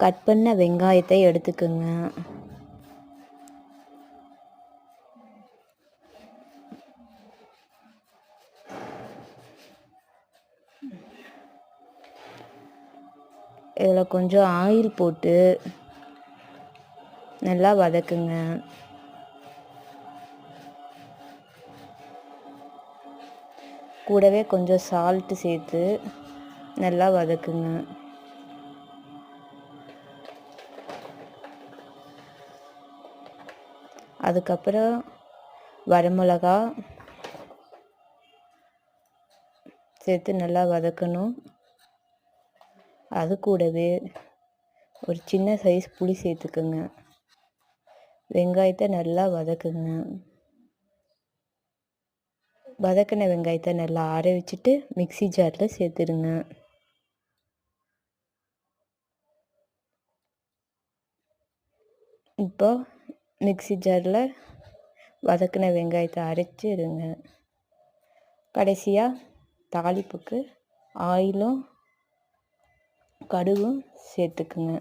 Cut பண்ண வெங்காயத்தை எடுத்துக்கோங்க. இதில் கொஞ்சம் ஆயில் போட்டு நல்லா வதக்குங்க. கூடவே கொஞ்சம் சால்ட்டு சேர்த்து நல்லா வதக்குங்க. அதுக்கப்புறம் வரமிளகா சேர்த்து நல்லா வதக்கணும். அது கூடவே ஒரு சின்ன சைஸ் புளி சேர்த்துக்குங்க. வெங்காயத்தை நல்லா வதக்குங்க. வதக்கின வெங்காயத்தை நல்லா ஆற வச்சுட்டு மிக்சி ஜாரில் சேர்த்துருங்க. இப்போ மிக்சி ஜாரில் வதக்கின வெங்காயத்தை அரைச்சிருங்க கடைசியாக தாளிப்புக்கு ஆயிலும் கடுகும் சேர்த்துக்குங்க.